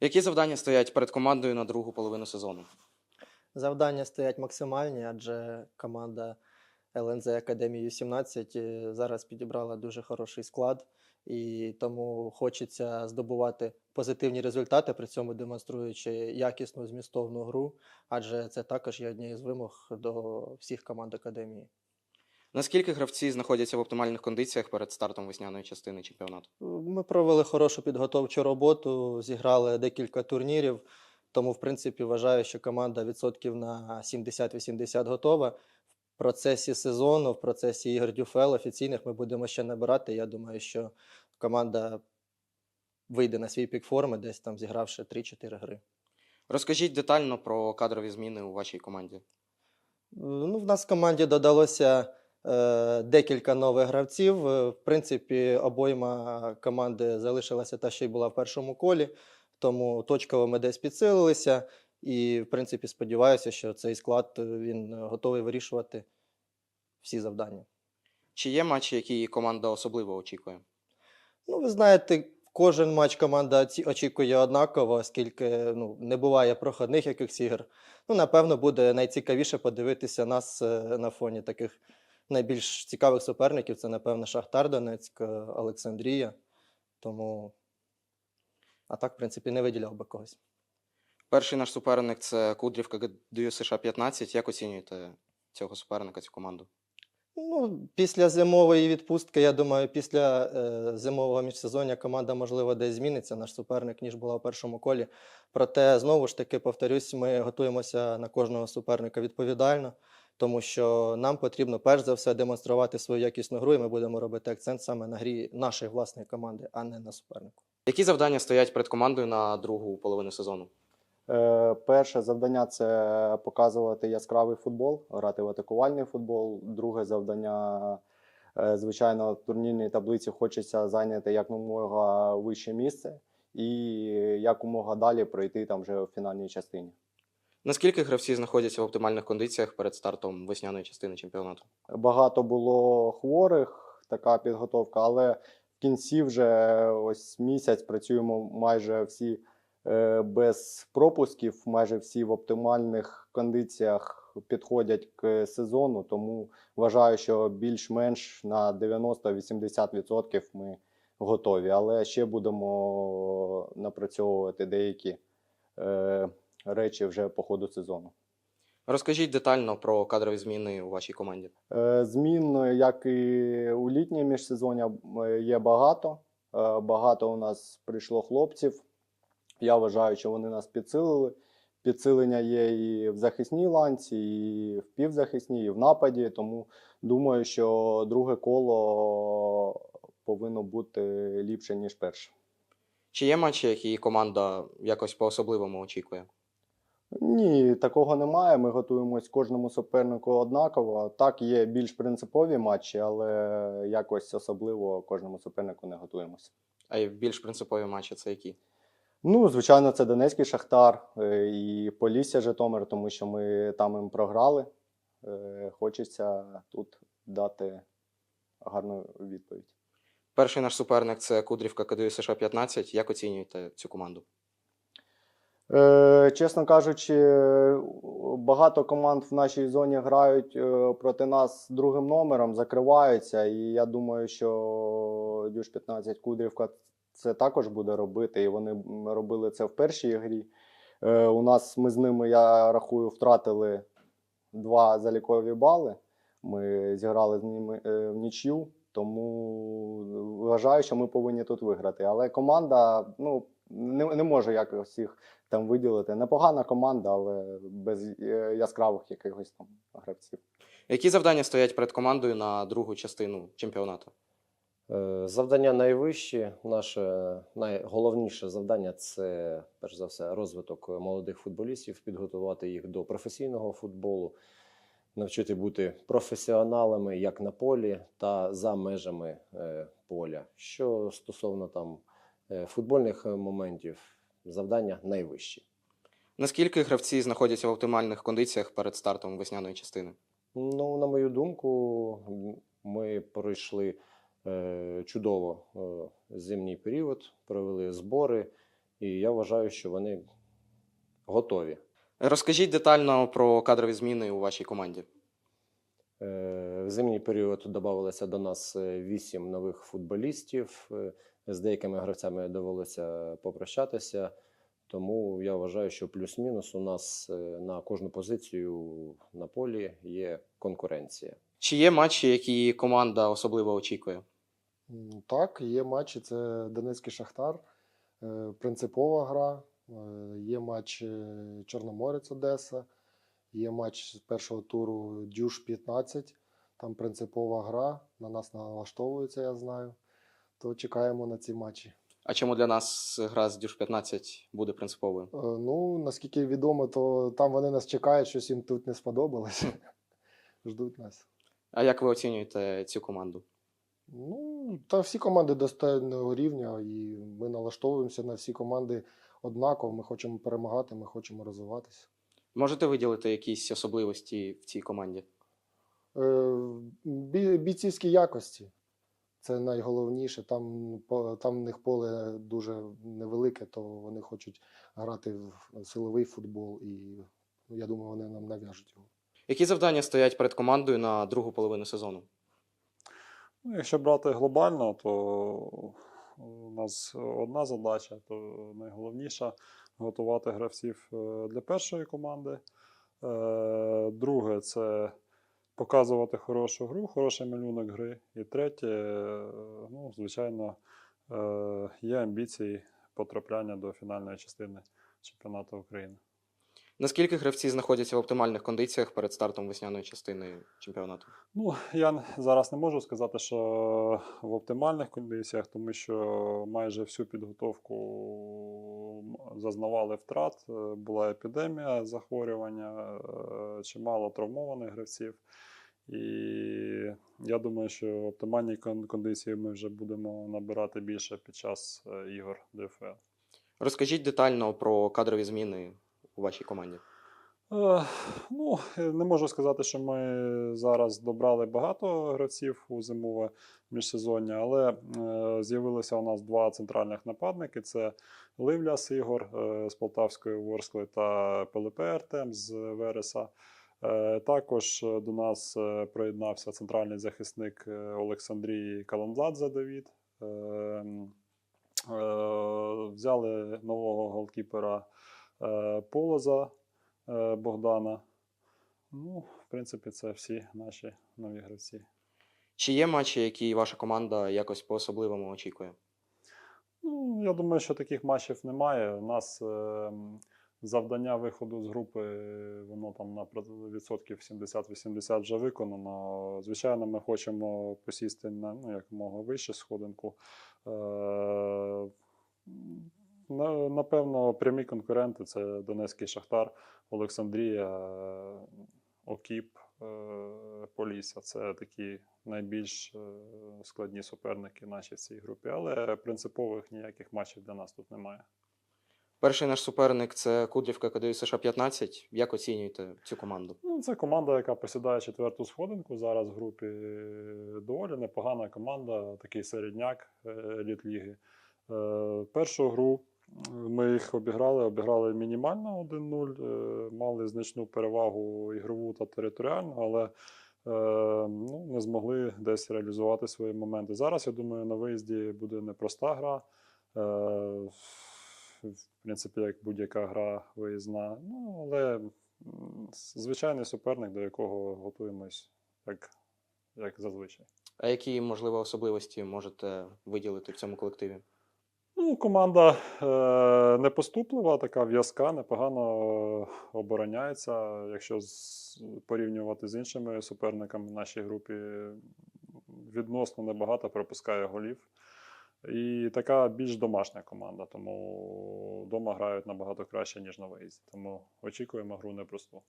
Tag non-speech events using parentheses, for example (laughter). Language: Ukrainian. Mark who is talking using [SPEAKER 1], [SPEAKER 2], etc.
[SPEAKER 1] Які завдання стоять перед командою на другу половину сезону?
[SPEAKER 2] Завдання стоять максимальні, адже команда ЛНЗ Академії U17 е, зараз підібрала дуже хороший склад, і тому хочеться здобувати позитивні результати, при цьому демонструючи якісну змістовну гру, адже це також є однією з вимог до всіх команд академії.
[SPEAKER 1] Наскільки гравці знаходяться в оптимальних кондиціях перед стартом весняної частини чемпіонату?
[SPEAKER 2] Ми провели хорошу підготовчу роботу, зіграли декілька турнірів. Тому, в принципі, вважаю, що команда відсотків на 70-80 готова. В процесі сезону, в процесі ігор Дюфел офіційних ми будемо ще набирати. Я думаю, що команда вийде на свій пік форми, десь там зігравши 3-4 гри.
[SPEAKER 1] Розкажіть детально про кадрові зміни у вашій команді.
[SPEAKER 2] Ну, в нас в команді додалося е, декілька нових гравців. Е, В принципі, обойма команди залишилася та, що й була в першому колі, тому точково ми десь підсилилися. І, в принципі, сподіваюся, що цей склад е, він готовий вирішувати всі завдання.
[SPEAKER 1] Чи є матчі, які команда особливо очікує?
[SPEAKER 2] Ну, ви знаєте, кожен матч команда очікує однаково, оскільки ну, не буває проходних якихось ігор. Ну, напевно, буде найцікавіше подивитися нас е, на фоні таких найбільш цікавих суперників. Це, напевно, Шахтар Донецьк, е, Олександрія. Тому, а так, в принципі, не виділяв би когось.
[SPEAKER 1] Перший наш суперник це Кудрівка ГДЮ США 15. Як оцінюєте цього суперника, цю команду?
[SPEAKER 2] Ну, після зимової відпустки, я думаю, після е, зимового міжсезоння команда, можливо, десь зміниться, наш суперник, ніж була в першому колі. Проте, знову ж таки, повторюсь, ми готуємося на кожного суперника відповідально, тому що нам потрібно перш за все демонструвати свою якісну гру, і ми будемо робити акцент саме на грі нашої власної команди, а не на супернику.
[SPEAKER 1] Які завдання стоять перед командою на другу половину сезону?
[SPEAKER 3] Е, Перше завдання це показувати яскравий футбол, грати в атакувальний футбол. Друге завдання, е, звичайно, в турнірній таблиці хочеться зайняти якомога вище місце і якомога далі пройти там вже в фінальній частині.
[SPEAKER 1] Наскільки гравці знаходяться в оптимальних кондиціях перед стартом весняної частини чемпіонату?
[SPEAKER 3] Багато було хворих, така підготовка, але в кінці вже ось місяць працюємо майже всі е, без пропусків, майже всі в оптимальних кондиціях підходять к сезону. Тому вважаю, що більш-менш на 90-80% ми готові. Але ще будемо напрацьовувати деякі е, речі вже по ходу сезону.
[SPEAKER 1] Розкажіть детально про кадрові зміни у вашій команді.
[SPEAKER 3] Е, Змін, як і у літнє міжсезоння, є багато. Е, Багато у нас прийшло хлопців. Я вважаю, що вони нас підсилили. Підсилення є і в захисній ланці, і в півзахисній, і в нападі. Тому думаю, що друге коло повинно бути ліпше, ніж перше.
[SPEAKER 1] Чи є матчі, які команда якось по-особливому очікує?
[SPEAKER 3] Ні, такого немає. Ми готуємось кожному супернику однаково. Так, є більш принципові матчі, але якось особливо кожному супернику не готуємося.
[SPEAKER 1] А й більш принципові матчі це які?
[SPEAKER 3] Ну, звичайно, це Донецький Шахтар е, і Полісся Житомир, тому що ми там їм програли. Е, Хочеться тут дати гарну відповідь.
[SPEAKER 1] Перший наш суперник це Кудрівка КДЮ США 15. Як оцінюєте цю команду?
[SPEAKER 3] Е, чесно кажучи, багато команд в нашій зоні грають е, проти нас другим номером, закриваються. І я думаю, що Дюш 15 Кудрівка це також буде робити. І вони робили це в першій грі. Е, у нас ми з ними, я рахую, втратили два залікові бали. Ми зіграли з ними в нічю, тому вважаю, що ми повинні тут виграти. Але команда, ну не, не можу якось їх там виділити. Непогана команда, але без е, яскравих якихось там гравців.
[SPEAKER 1] Які завдання стоять перед командою на другу частину чемпіонату?
[SPEAKER 4] Е, Завдання найвищі. Наше найголовніше завдання це перш за все розвиток молодих футболістів, підготувати їх до професійного футболу, навчити бути професіоналами як на полі та за межами е, поля. Що стосовно там е, футбольних е, моментів, завдання найвищі.
[SPEAKER 1] Наскільки гравці знаходяться в оптимальних кондиціях перед стартом весняної частини?
[SPEAKER 4] Ну, на мою думку, ми пройшли е, чудово е, зимній період, провели збори І я вважаю, що вони готові.
[SPEAKER 1] Розкажіть детально про кадрові зміни у вашій команді.
[SPEAKER 4] Е, В зимній період додавалося до нас е, вісім нових футболістів. Е, З деякими гравцями довелося попрощатися. Тому я вважаю, що плюс-мінус у нас на кожну позицію на полі є конкуренція.
[SPEAKER 1] Чи є матчі, які команда особливо очікує?
[SPEAKER 5] Так, є матчі. Це Донецький Шахтар, принципова гра. Є матч Чорноморець Одеса, є матч з першого туру Дюш 15. Там принципова гра. На нас налаштовується, я знаю. То чекаємо на ці матчі.
[SPEAKER 1] А чому для нас гра з Дюш 15 буде принциповою?
[SPEAKER 5] Е, Ну, наскільки відомо, то там вони нас чекають, щось їм тут не сподобалось. (laughs) Ждуть нас.
[SPEAKER 1] А як ви оцінюєте цю команду?
[SPEAKER 5] Ну, та всі команди достойного рівня, і ми налаштовуємося на всі команди однаково. Ми хочемо перемагати, ми хочемо розвиватися.
[SPEAKER 1] Можете виділити якісь особливості в цій команді?
[SPEAKER 5] Е, Бійцівські якості це найголовніше. Там, там в них поле дуже невелике, то вони хочуть грати в силовий футбол, і я думаю, вони нам нав'яжуть його.
[SPEAKER 1] Які завдання стоять перед командою на другу половину сезону?
[SPEAKER 6] Ну, якщо брати глобально, то у нас одна задача, то найголовніша готувати гравців е, для першої команди. Е, Друге це показувати хорошу гру, хороший малюнок гри. І третє, е, ну, звичайно, є амбіції потрапляння до фінальної частини чемпіонату України.
[SPEAKER 1] Наскільки гравці знаходяться в оптимальних кондиціях перед стартом весняної частини чемпіонату?
[SPEAKER 6] Ну, я зараз не можу сказати, що в оптимальних кондиціях, тому що майже всю підготовку зазнавали втрат. Е, Була епідемія захворювання, е, чимало травмованих гравців. І я думаю, що оптимальні кондиції ми вже будемо набирати більше під час е, ігор ДФЛ.
[SPEAKER 1] Розкажіть детально про кадрові зміни у вашій команді.
[SPEAKER 6] Е, Ну, е, не можу сказати, що ми зараз добрали багато гравців у зимове міжсезоння, але е, з'явилося у нас два центральних нападники: це Ливляс Ігор з Полтавської Ворскли та Пилипе Артем з Вереса. Також до нас приєднався центральний захисник е, Олександрії Каламзадзе Давід. Взяли нового голкіпера Полоза Богдана. Ну, в принципі, це всі наші нові гравці.
[SPEAKER 1] Чи є матчі, які ваша команда якось по-особливому очікує?
[SPEAKER 6] Ну, я думаю, що таких матчів немає. У нас е, завдання виходу з групи, е, воно там на відсотків 70-80 вже виконано. Звичайно, ми хочемо посісти на ну, якомога вище сходинку. Е, напевно, прямі конкуренти це Донецький Шахтар, Олександрія, Окіп, е, Полісся. Це такі найбільш е, складні суперники наші в цій групі, але принципових ніяких матчів для нас тут немає.
[SPEAKER 1] Перший наш суперник це Кудрівка КДЮ США 15. Як оцінюєте цю команду?
[SPEAKER 6] Ну, це команда, яка посідає четверту сходинку зараз в групі. Доволі непогана команда, такий середняк е, еліт ліги. Першу гру ми їх обіграли, обіграли мінімально 1-0, е, мали значну перевагу ігрову та територіальну, але е, ну, не змогли десь реалізувати свої моменти. Зараз, я думаю, на виїзді буде непроста гра. Е, В принципі, як будь-яка гра виїзна. Ну, але звичайний суперник, до якого готуємось, як, як зазвичай.
[SPEAKER 1] А які, можливо, особливості можете виділити в цьому колективі?
[SPEAKER 6] Ну, команда е, непоступлива, така в'язка, непогано е, обороняється. Якщо порівнювати з іншими суперниками в нашій групі, відносно небагато пропускає голів. І така більш домашня команда, тому вдома грають набагато краще, ніж на виїзді. Тому очікуємо гру непросту.